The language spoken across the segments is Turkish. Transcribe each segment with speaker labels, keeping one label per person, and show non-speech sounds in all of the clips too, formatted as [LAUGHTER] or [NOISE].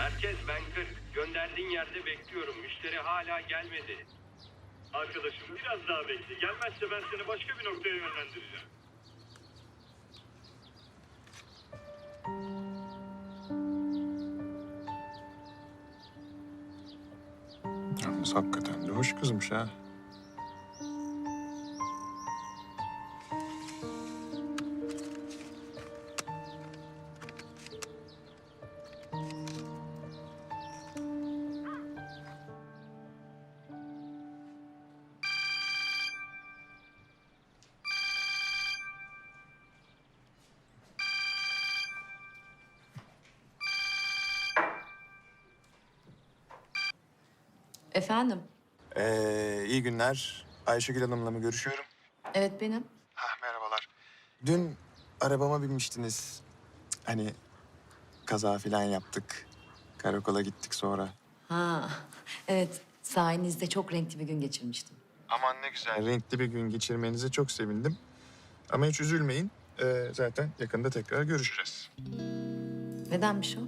Speaker 1: Merkez ben 40. Gönderdiğin yerde bekliyorum. Müşteri hala gelmedi.
Speaker 2: Arkadaşım biraz daha bekle. Gelmezse ben seni başka bir noktaya yönlendireceğim.
Speaker 3: Yalnız hakikaten de hoş kızmış ha.
Speaker 4: Efendim?
Speaker 3: Ee, iyi günler. Ayşegül Hanım'la mı görüşüyorum?
Speaker 4: Evet benim.
Speaker 3: Ha, merhabalar. Dün arabama binmiştiniz. Hani kaza falan yaptık. Karakola gittik sonra.
Speaker 4: Ha, evet. Sayenizde çok renkli bir gün geçirmiştim.
Speaker 3: Aman ne güzel. Renkli bir gün geçirmenize çok sevindim. Ama hiç üzülmeyin. Ee, zaten yakında tekrar görüşeceğiz.
Speaker 4: Nedenmiş o?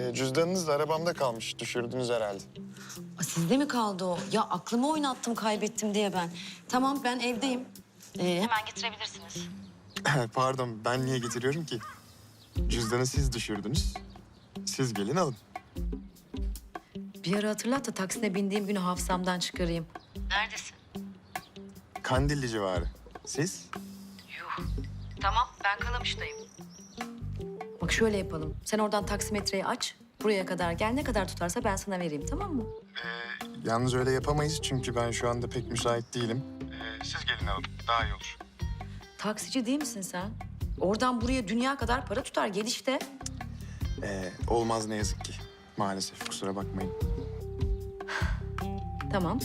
Speaker 3: Ee, cüzdanınız da arabamda kalmış. Düşürdünüz herhalde.
Speaker 4: Aa, sizde mi kaldı o? Ya aklımı oynattım kaybettim diye ben. Tamam ben evdeyim. Ee, hemen getirebilirsiniz. [LAUGHS]
Speaker 3: Pardon ben niye getiriyorum ki? Cüzdanı siz düşürdünüz. Siz gelin alın.
Speaker 4: Bir ara hatırlat da taksine bindiğim günü hafızamdan çıkarayım. Neredesin?
Speaker 3: Kandilli civarı. Siz?
Speaker 4: Yuh. Tamam ben Kalamış'tayım. Bak şöyle yapalım. Sen oradan taksimetreyi aç. Buraya kadar gel. Ne kadar tutarsa ben sana vereyim tamam mı?
Speaker 3: Yalnız öyle yapamayız çünkü ben şu anda pek müsait değilim. Ee, siz gelin alın. Daha iyi olur.
Speaker 4: Taksici değil misin sen? Oradan buraya dünya kadar para tutar. Gel işte.
Speaker 3: Ee, olmaz ne yazık ki. Maalesef kusura bakmayın.
Speaker 4: Tamam.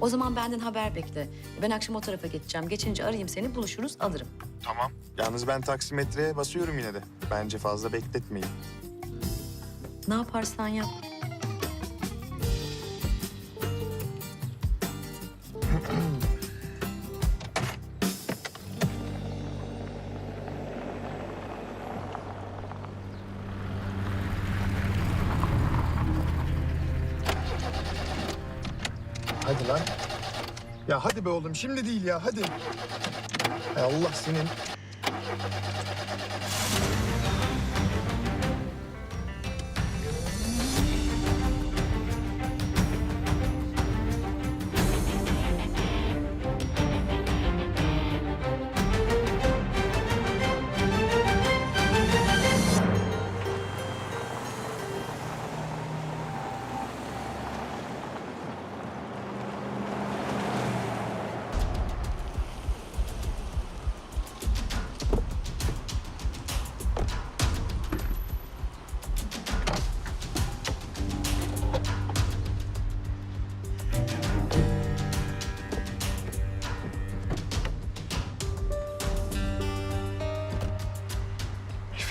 Speaker 4: O zaman benden haber bekle. Ben akşam o tarafa geçeceğim. Geçince arayayım seni, buluşuruz, alırım.
Speaker 3: Tamam. Yalnız ben taksimetreye basıyorum yine de. Bence fazla bekletmeyin.
Speaker 4: Ne yaparsan yap.
Speaker 3: Hadi lan. Ya hadi be oğlum şimdi değil ya hadi. Allah senin.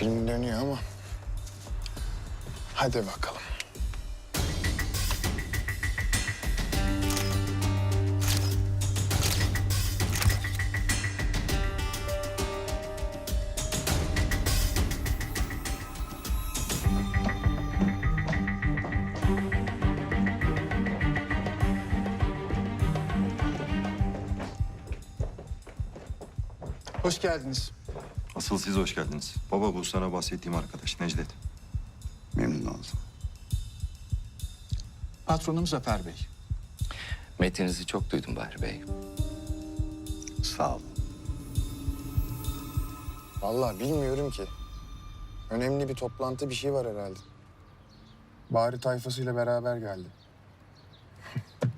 Speaker 3: Film dönüyor ama. Hadi bakalım.
Speaker 5: Hoş geldiniz.
Speaker 6: Asıl siz hoş geldiniz. Baba bu sana bahsettiğim arkadaş Necdet.
Speaker 7: Memnun oldum.
Speaker 5: Patronum Zafer Bey.
Speaker 8: Metinizi çok duydum Bahri Bey.
Speaker 7: Sağ olun.
Speaker 3: Vallahi bilmiyorum ki. Önemli bir toplantı bir şey var herhalde. Bari tayfasıyla beraber geldi. [LAUGHS]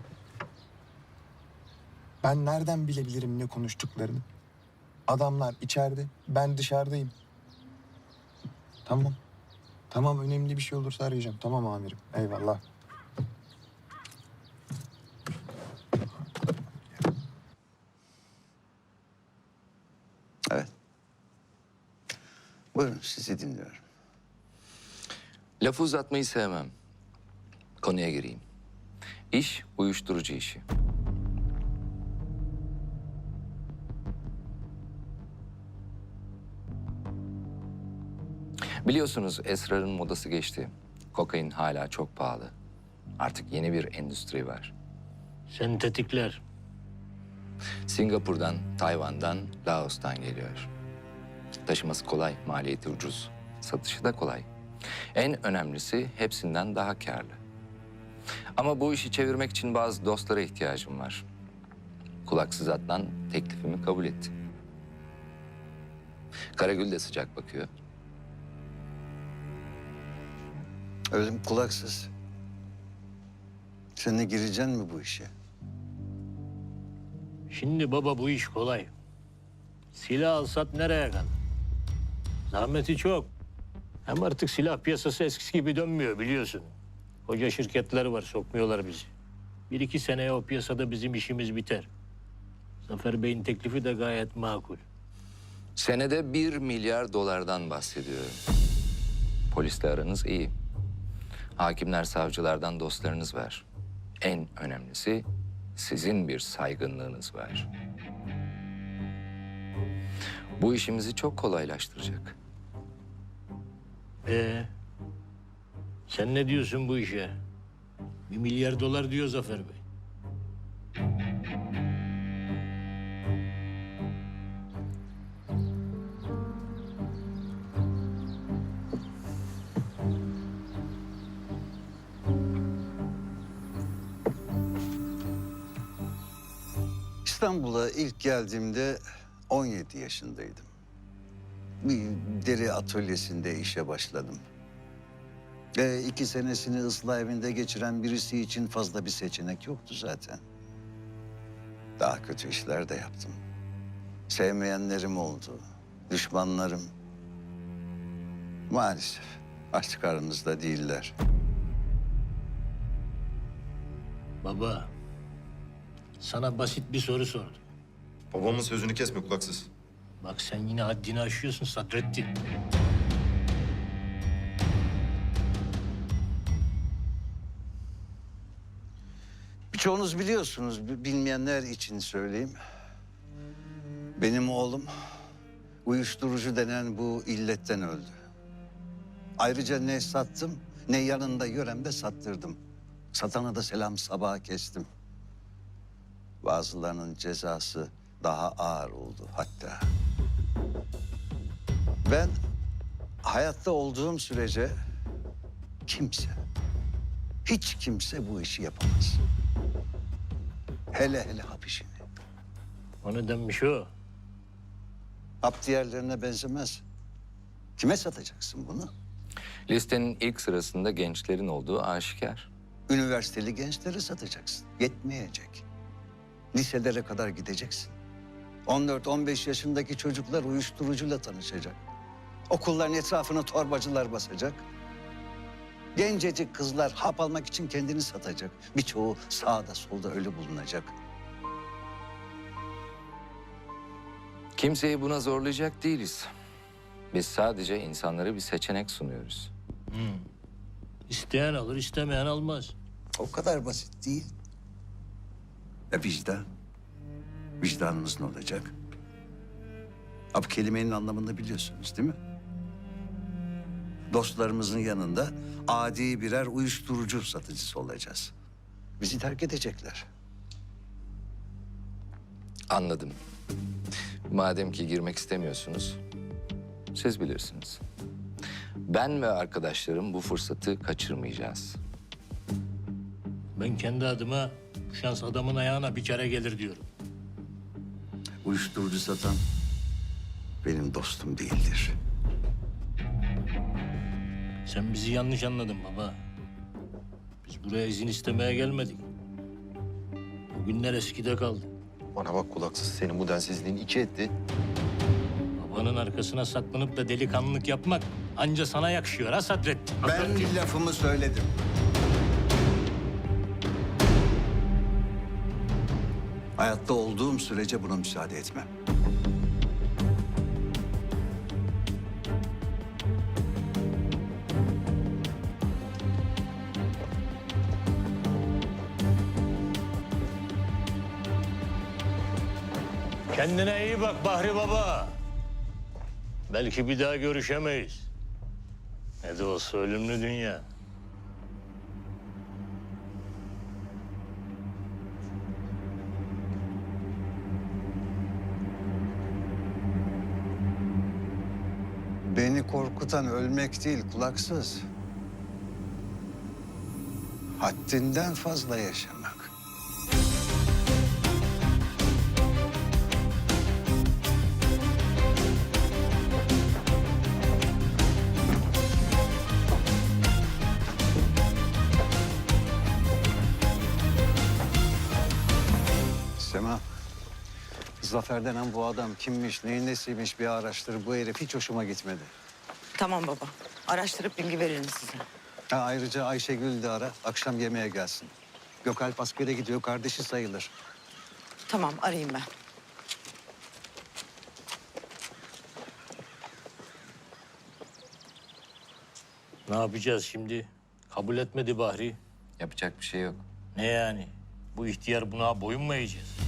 Speaker 3: ben nereden bilebilirim ne konuştuklarını? Adamlar içeride, ben dışarıdayım. Tamam. Tamam önemli bir şey olursa arayacağım. Tamam amirim. Eyvallah.
Speaker 7: Evet. Buyurun sizi dinliyorum.
Speaker 8: Lafı uzatmayı sevmem. Konuya gireyim. İş uyuşturucu işi. Biliyorsunuz esrarın modası geçti. kokain hala çok pahalı. Artık yeni bir endüstri var.
Speaker 9: Sentetikler.
Speaker 8: Singapur'dan, Tayvan'dan, Laos'tan geliyor. Taşıması kolay, maliyeti ucuz. Satışı da kolay. En önemlisi hepsinden daha karlı. Ama bu işi çevirmek için bazı dostlara ihtiyacım var. Kulaksız Adnan teklifimi kabul etti. Karagül de sıcak bakıyor.
Speaker 7: Ölüm kulaksız. Sen de gireceksin mi bu işe?
Speaker 9: Şimdi baba bu iş kolay. Silah alsat nereye kadar? Zahmeti çok. Hem artık silah piyasası eskisi gibi dönmüyor biliyorsun. Koca şirketler var sokmuyorlar bizi. Bir iki seneye o piyasada bizim işimiz biter. Zafer Bey'in teklifi de gayet makul.
Speaker 8: Senede bir milyar dolardan bahsediyorum. Polisle aranız iyi. Hakimler, savcılardan dostlarınız var. En önemlisi sizin bir saygınlığınız var. Bu işimizi çok kolaylaştıracak.
Speaker 9: Ee, sen ne diyorsun bu işe? Bir milyar dolar diyor Zafer Bey.
Speaker 7: İstanbul'a ilk geldiğimde 17 yaşındaydım. Bir deri atölyesinde işe başladım. Ve iki senesini ıslah evinde geçiren birisi için fazla bir seçenek yoktu zaten. Daha kötü işler de yaptım. Sevmeyenlerim oldu, düşmanlarım. Maalesef artık aramızda değiller.
Speaker 9: Baba, sana basit bir soru sordum.
Speaker 6: Babamın sözünü kesme kulaksız.
Speaker 9: Bak sen yine haddini aşıyorsun Sadrettin.
Speaker 7: Birçoğunuz biliyorsunuz, bi- bilmeyenler için söyleyeyim. Benim oğlum uyuşturucu denen bu illetten öldü. Ayrıca ne sattım ne yanında yöremde sattırdım. Satana da selam sabaha kestim. Bazılarının cezası daha ağır oldu hatta. Ben hayatta olduğum sürece kimse, hiç kimse bu işi yapamaz. Hele hele hap işini.
Speaker 9: O nedenmiş o?
Speaker 7: Hap diğerlerine benzemez. Kime satacaksın bunu?
Speaker 8: Listenin ilk sırasında gençlerin olduğu aşikar.
Speaker 7: Üniversiteli gençlere satacaksın. Yetmeyecek. Liselere kadar gideceksin. 14-15 yaşındaki çocuklar uyuşturucuyla tanışacak. Okulların etrafını torbacılar basacak. Gencecik kızlar hap almak için kendini satacak. Birçoğu sağda solda ölü bulunacak.
Speaker 8: Kimseyi buna zorlayacak değiliz. Biz sadece insanlara bir seçenek sunuyoruz.
Speaker 9: İsteyen alır, istemeyen almaz.
Speaker 7: O kadar basit değil. Ya vicdan? Vicdanımız ne olacak? Abi kelimenin anlamını biliyorsunuz değil mi? Dostlarımızın yanında adi birer uyuşturucu satıcısı olacağız. Bizi terk edecekler.
Speaker 8: Anladım. Madem ki girmek istemiyorsunuz, siz bilirsiniz. Ben ve arkadaşlarım bu fırsatı kaçırmayacağız.
Speaker 9: Ben kendi adıma bu şans adamın ayağına bir kere gelir diyorum.
Speaker 7: Uyuşturucu satan benim dostum değildir.
Speaker 9: Sen bizi yanlış anladın baba. Biz buraya izin istemeye gelmedik. O günler eskide kaldı.
Speaker 6: Bana bak kulaksız senin bu densizliğin iki etti.
Speaker 9: Babanın arkasına saklanıp da delikanlılık yapmak anca sana yakışıyor ha Sadrettin.
Speaker 7: Ben lafımı söyledim. Hayatta olduğum sürece buna müsaade etmem.
Speaker 9: Kendine iyi bak Bahri Baba. Belki bir daha görüşemeyiz. Ne de olsa ölümlü dünya.
Speaker 7: Korkutan ölmek değil kulaksız. Haddinden fazla yaşamak. Sema, Zafer denen bu adam kimmiş, neyin nesiymiş bir araştır. Bu herif hiç hoşuma gitmedi.
Speaker 10: Tamam baba. Araştırıp bilgi veririm size.
Speaker 7: Ha, ayrıca Ayşegül de ara, akşam yemeğe gelsin. Gökalp askere gidiyor, kardeşi sayılır.
Speaker 10: Tamam arayayım ben.
Speaker 9: Ne yapacağız şimdi? Kabul etmedi Bahri.
Speaker 8: Yapacak bir şey yok.
Speaker 9: Ne yani? Bu ihtiyar buna boyun mu eğeceğiz?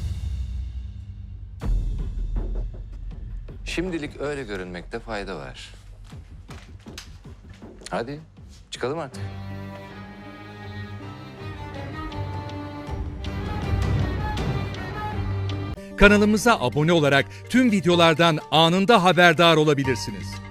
Speaker 8: Şimdilik öyle görünmekte fayda var. Hadi çıkalım artık.
Speaker 11: Kanalımıza abone olarak tüm videolardan anında haberdar olabilirsiniz.